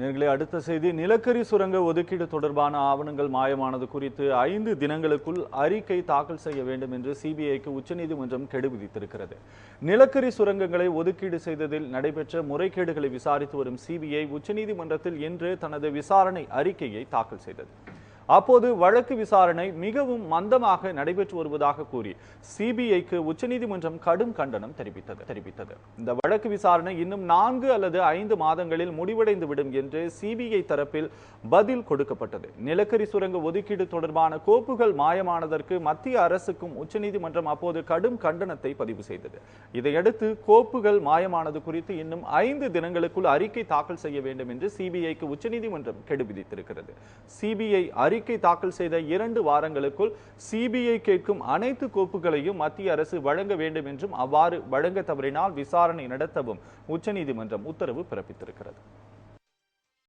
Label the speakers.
Speaker 1: நேர்களை அடுத்த செய்தி. நிலக்கரி சுரங்க ஒதுக்கீடு தொடர்பான ஆவணங்கள் மாயமானது குறித்து ஐந்து தினங்களுக்குள் அறிக்கை தாக்கல் செய்ய வேண்டும் என்று சிபிஐக்கு உச்சநீதிமன்றம் கெடு விதித்திருக்கிறது. நிலக்கரி சுரங்கங்களை ஒதுக்கீடு செய்ததில் நடைபெற்ற முறைகேடுகளை விசாரித்து வரும் சிபிஐ உச்சநீதிமன்றத்தில் இன்று தனது விசாரணை அறிக்கையை தாக்கல் செய்தது. அப்போது வழக்கு விசாரணை மிகவும் மந்தமாக நடைபெற்று வருவதாக கூறி சிபிஐக்கு உச்சநீதிமன்றம் கடும் கண்டனம் தெரிவித்தது. தெரிவித்தது. இந்த வழக்கு விசாரணை இன்னும் நான்கு அல்லது ஐந்து மாதங்களில் முடிவடைந்து விடும் என்று சிபிஐ தரப்பில் பதில் கொடுக்கப்பட்டது. நிலக்கரி சுரங்க ஒதுக்கீடு தொடர்பான கோப்புகள் மாயமானதற்கு மத்திய அரசுக்கும் உச்சநீதிமன்றம் அப்போது கடும் கண்டனத்தை பதிவு செய்தது. இதையடுத்து கோப்புகள் மாயமானது குறித்து இன்னும் ஐந்து தினங்களுக்குள் அறிக்கை தாக்கல் செய்ய வேண்டும் என்று சிபிஐக்கு உச்சநீதிமன்றம் கெடு விதித்திருக்கிறது சிபிஐ அறிக்கை தாக்கல் செய்த இரண்டு வாரங்களுக்குள் சிபிஐ கேட்கும் அனைத்து கோப்புகளையும் மத்திய அரசு வழங்க வேண்டும் என்றும் அவ்வாறு வழங்க தவறினால் விசாரணை நடத்தவும் உச்சநீதிமன்றம் உத்தரவு பிறப்பித்திருக்கிறது.